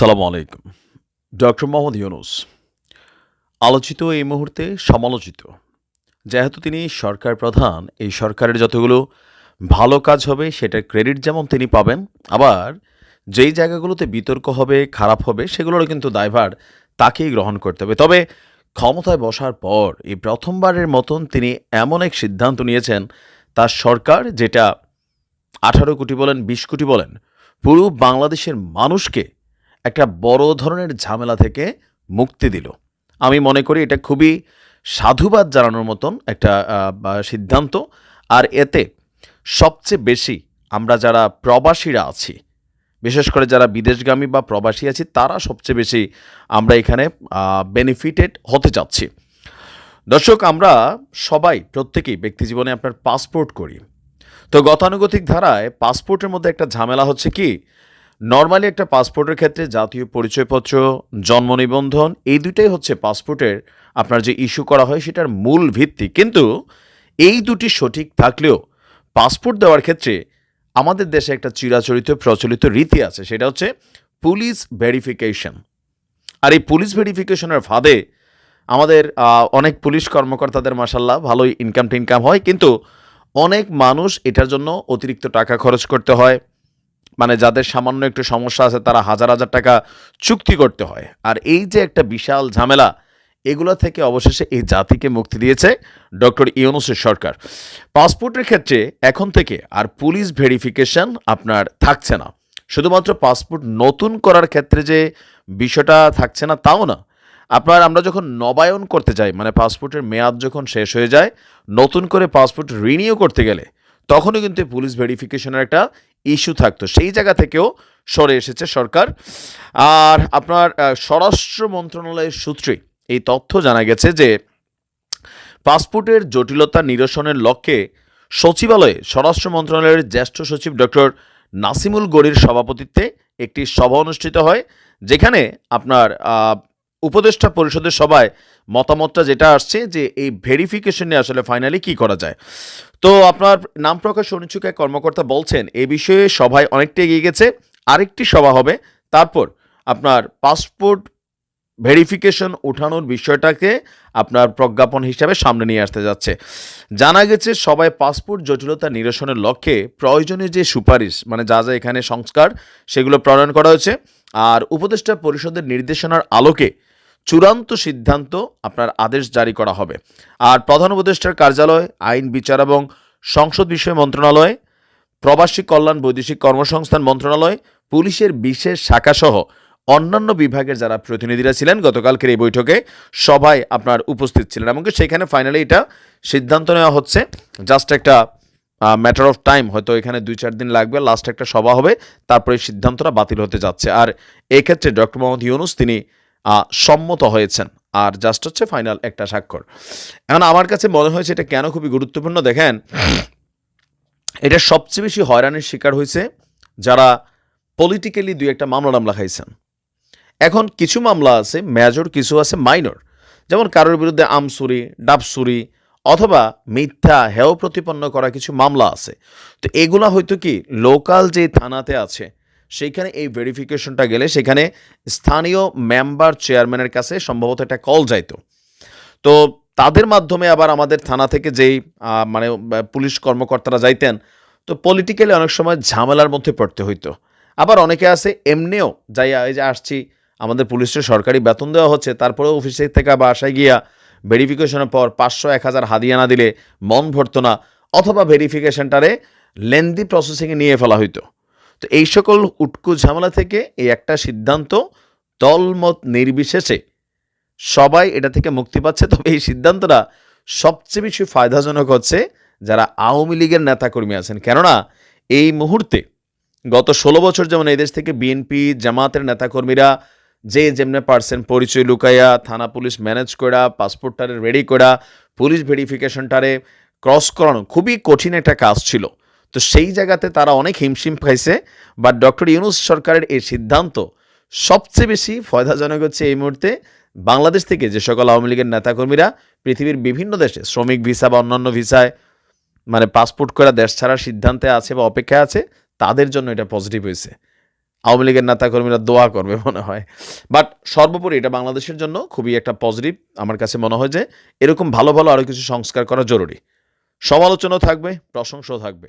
সালাম আলাইকুম। ডক্টর মোহাম্মদ ইউনুস, আলোচিত এই মুহূর্তে সমালোচিত। যেহেতু তিনি সরকার প্রধান, এই সরকারের যতগুলো ভালো কাজ হবে সেটার ক্রেডিট যেমন তিনি পাবেন, আবার যেই জায়গাগুলোতে বিতর্ক হবে, খারাপ হবে, সেগুলোরও কিন্তু দায়ভার তাকেই গ্রহণ করতে হবে। তবে ক্ষমতায় বসার পর, এই প্রথমবারের মতন তিনি এমন এক সিদ্ধান্ত নিয়েছেন তার সরকার যেটা আঠারো কোটি বলেন, বিশ কোটি বলেন, পুরো বাংলাদেশের মানুষকে একটা বড় ধরনের ঝামেলা থেকে মুক্তি দিল। আমি মনে করি এটা খুবই সাধুবাদ জানানোর মতন একটা সিদ্ধান্ত। আর এতে সবচেয়ে বেশি আমরা যারা প্রবাসীরা আছি, বিশেষ করে যারা বিদেশগামী বা প্রবাসী আছি, তারা সবচেয়ে বেশি আমরা এখানে বেনিফিটেড হতে চাচ্ছি। দর্শক, আমরা সবাই, প্রত্যেকেই ব্যক্তি জীবনে আপনার পাসপোর্ট করি। তো গতানুগতিক ধারায় পাসপোর্টের মধ্যে একটা ঝামেলা হচ্ছে কি? নর্মালি একটা পাসপোর্টের ক্ষেত্রে জাতীয় পরিচয়পত্র, জন্ম নিবন্ধন, এই দুটাই হচ্ছে পাসপোর্টের আপনার যে ইস্যু করা হয় সেটার মূল ভিত্তি। কিন্তু এই দুটি সঠিক থাকলেও পাসপোর্ট দেওয়ার ক্ষেত্রে আমাদের দেশে একটা চিরাচরিত, প্রচলিত রীতি আছে, সেটা হচ্ছে পুলিশ ভেরিফিকেশন আর এই পুলিশ ভেরিফিকেশনের ফাঁদে আমাদের অনেক পুলিশ কর্মকর্তাদের মাসাল্লাহ ভালোই ইনকাম টিনকাম হয়, কিন্তু অনেক মানুষ এটার জন্য অতিরিক্ত টাকা খরচ করতে হয় মানে যাদের সামান্য একটু সমস্যা আছে, তারা হাজার হাজার টাকা চুক্তি করতে হয়। আর এই যে একটা বিশাল ঝামেলা, এগুলো থেকে অবশেষে এই জাতিকে মুক্তি দিয়েছে ডক্টর ইউনুসের সরকার। পাসপোর্টের ক্ষেত্রে এখন থেকে আর পুলিশ ভেরিফিকেশন আপনার থাকছে না। শুধুমাত্র পাসপোর্ট নতুন করার ক্ষেত্রে যে বিষয়টা থাকছে না, তাও না। আপনার আমরা যখন নবায়ন করতে যাই মানে পাসপোর্টের মেয়াদ যখন শেষ হয়ে যায়, নতুন করে পাসপোর্ট রিনিউ করতে গেলে, তখনও কিন্তু পুলিশ ভেরিফিকেশনের একটা ইস্যু থাকতো। সেই জায়গা থেকেও সরে এসেছে সরকার। আর আপনার স্বরাষ্ট্র মন্ত্রণালয়ের সূত্রে এই তথ্য জানা গেছে যে পাসপোর্টের জটিলতা নিরসনের লক্ষ্যে সচিবালয়ে স্বরাষ্ট্র মন্ত্রণালয়ের জ্যেষ্ঠ সচিব ডক্টর নাসিমুল গড়ির সভাপতিত্বে একটি সভা অনুষ্ঠিত হয়, যেখানে আপনার উপদেষ্টা পরিষদের সভায় মতামতটা যেটা আসছে যে এই ভেরিফিকেশন আসলে ফাইনালি কি করা যায়। তো আপনার নাম প্রকাশ অনিচ্ছুক এক কর্মকর্তা বলছেন, এ বিষয়ে সভায় অনেকটা এগিয়ে গেছে, আরেকটি সভা হবে। তারপর আপনার পাসপোর্ট ভেরিফিকেশন উঠানোর বিষয়টাকে আপনার প্রজ্ঞাপন হিসাবে সামনে নিয়ে আসতে যাচ্ছে। জানা গেছে সবাই পাসপোর্ট জটিলতা নিরসনের লক্ষ্যে প্রয়োজনীয় যে সুপারিশ মানে যা যা এখানে সংস্কার, সেগুলো প্রণয়ন করা হয়েছে। আর উপদেষ্টা পরিষদের নির্দেশনার আলোকে চূড়ান্ত সিদ্ধান্ত আপনার আদেশ জারি করা হবে। আর প্রধান উপদেষ্টার কার্যালয়, আইন, বিচার এবং সংসদ বিষয় মন্ত্রণালয়, প্রবাসী কল্যাণ, বৈদেশিক কর্মসংস্থান মন্ত্রণালয়, পুলিশের বিশেষ শাখাসহ অন্যান্য বিভাগের যারা প্রতিনিধিরা ছিলেন, গতকালকের এই বৈঠকে সবাই আপনার উপস্থিত ছিলেন এমনকি সেখানে ফাইনালি এটা সিদ্ধান্ত নেওয়া হচ্ছে। জাস্ট একটা ম্যাটার অফ টাইম হয়তো এখানে দুই চার দিন লাগবে লাস্ট একটা সভা হবে, তারপরে সিদ্ধান্তটা বাতিল হতে যাচ্ছে। আর এক্ষেত্রে ডক্টর মোহাম্মদ ইউনুস, তিনি সম্মত হয়েছেন। আর জাস্ট হচ্ছে ফাইনাল একটা স্বাক্ষর। এখন আমার কাছে মনে হয়েছে এটা কেন খুবই গুরুত্বপূর্ণ, দেখেন, এটা সবচেয়ে বেশি হয়রানির শিকার হয়েছে যারা পলিটিক্যালি দুই একটা মামলা টামলা খাইছেন। এখন কিছু মামলা আছে মেজর কিছু আছে মাইনর যেমন কারোর বিরুদ্ধে আমসুরি, ডাবসুরি, অথবা মিথ্যা, হেয় প্রতিপন্ন করা কিছু মামলা আছে। তো এগুলা হয়তো কি লোকাল যে থানাতে আছে সেইখানে এই ভেরিফিকেশনটা গেলে সেখানে স্থানীয় মেম্বার চেয়ারম্যানের কাছে সম্ভবত একটা কল যাইতো। তো তাদের মাধ্যমে আবার আমাদের থানা থেকে যেই মানে পুলিশ কর্মকর্তারা যাইতেন, তো পলিটিক্যালি অনেক সময় ঝামেলার মধ্যে পড়তে হইতো। আবার অনেকে আছে, এমনিও যাই এই যে আসছি, আমাদের পুলিশের সরকারি বেতন দেওয়া হচ্ছে তারপরে অফিসে থেকে বা বাসায় গিয়া ভেরিফিকেশনের পর পাঁচশো এক হাজার হাদিয়া না দিলে মন ভরতো না, অথবা ভেরিফিকেশনটারে লেন্দি প্রসেসিংয়ে নিয়ে ফেলা হইতো। তো এই সকল উটকু ঝামেলা থেকে এই একটা সিদ্ধান্ত দলমত নির্বিশেষে সবাই এটা থেকে মুক্তি পাচ্ছে। তবে এই সিদ্ধান্তটা সবচেয়ে বেশি ফায়দাজনক হচ্ছে যারা আওয়ামী লীগের নেতাকর্মী আছেন। কেননা এই মুহূর্তে গত ষোলো বছর যেমন এই দেশ থেকে বিএনপি জামাতের নেতাকর্মীরা যে যেমনে পারছেন পরিচয় লুকাইয়া থানা পুলিশ ম্যানেজ করা, পাসপোর্টটারে রেডি করা, পুলিশ ভেরিফিকেশনটারে ক্রস করানো খুবই কঠিন একটা কাজ ছিল। তো সেই জায়গাতে তারা অনেক হিমশিম খাইছে বাট ডক্টর ইউনুস সরকারের এই সিদ্ধান্ত সবচেয়ে বেশি ফয়দাজনক হচ্ছে এই মুহূর্তে বাংলাদেশ থেকে যে সকল আওয়ামী লীগের নেতাকর্মীরা পৃথিবীর বিভিন্ন দেশে শ্রমিক ভিসা বা অন্যান্য ভিসায় মানে পাসপোর্ট করা দেশ ছাড়ার সিদ্ধান্তে আছে বা অপেক্ষায় আছে, তাদের জন্য এটা পজিটিভ হয়েছে। আওয়ামী লীগের নেতাকর্মীরা দোয়া করবে মনে হয়। বাট সর্বোপরি এটা বাংলাদেশের জন্য খুবই একটা পজিটিভ আমার কাছে মনে হয় যে এরকম ভালো ভালো আরও কিছু সংস্কার করা জরুরি। সমালোচনাও থাকবে, প্রশংসাও থাকবে।